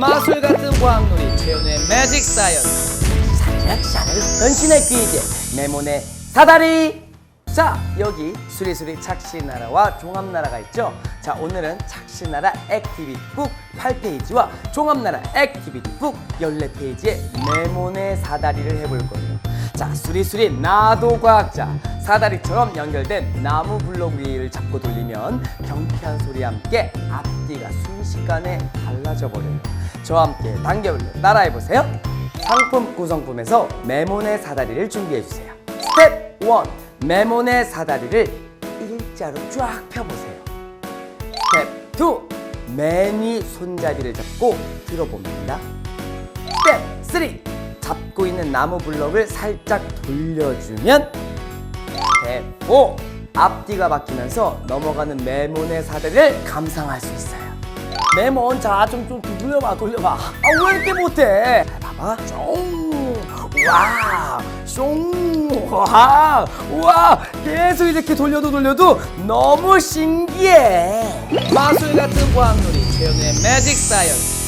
마술 같은 과학놀이 최연의 매직 사이언스 샤르샤르 변신의 귀이제 메모네 사다리. 자 여기 수리수리 착시나라와 종합나라가 있죠? 자 오늘은 착시나라 액티비티 북 8페이지와 종합나라 액티비티 북 14페이지의 메모네 사다리를 해볼 거예요. 자 수리수리 나도 과학자. 사다리처럼 연결된 나무 블록 위를 잡고 돌리면 경쾌한 소리와 함께 앞뒤가 순식간에 달라져 버려요 저와 함께 단계별로 따라해보세요. 상품 구성품에서 메모네 사다리를 준비해주세요. 스텝 1 메모네 사다리를 일자로 쫙 펴보세요. 스텝 2 매니 손잡이를 잡고 들어봅니다. 스텝 3 잡고 있는 나무 블럭을 살짝 돌려주면 스텝 4 앞뒤가 바뀌면서 넘어가는 메모네 사다리를 감상할 수 있어요 메몬 자좀 좀 돌려봐 돌려봐. 아 왜 이렇게 못해? 잘 봐봐 쫑와숑와 우와 계속 이렇게 돌려도 돌려도 너무 신기해. 마술 같은 과학놀이 최연의 매직 사이언스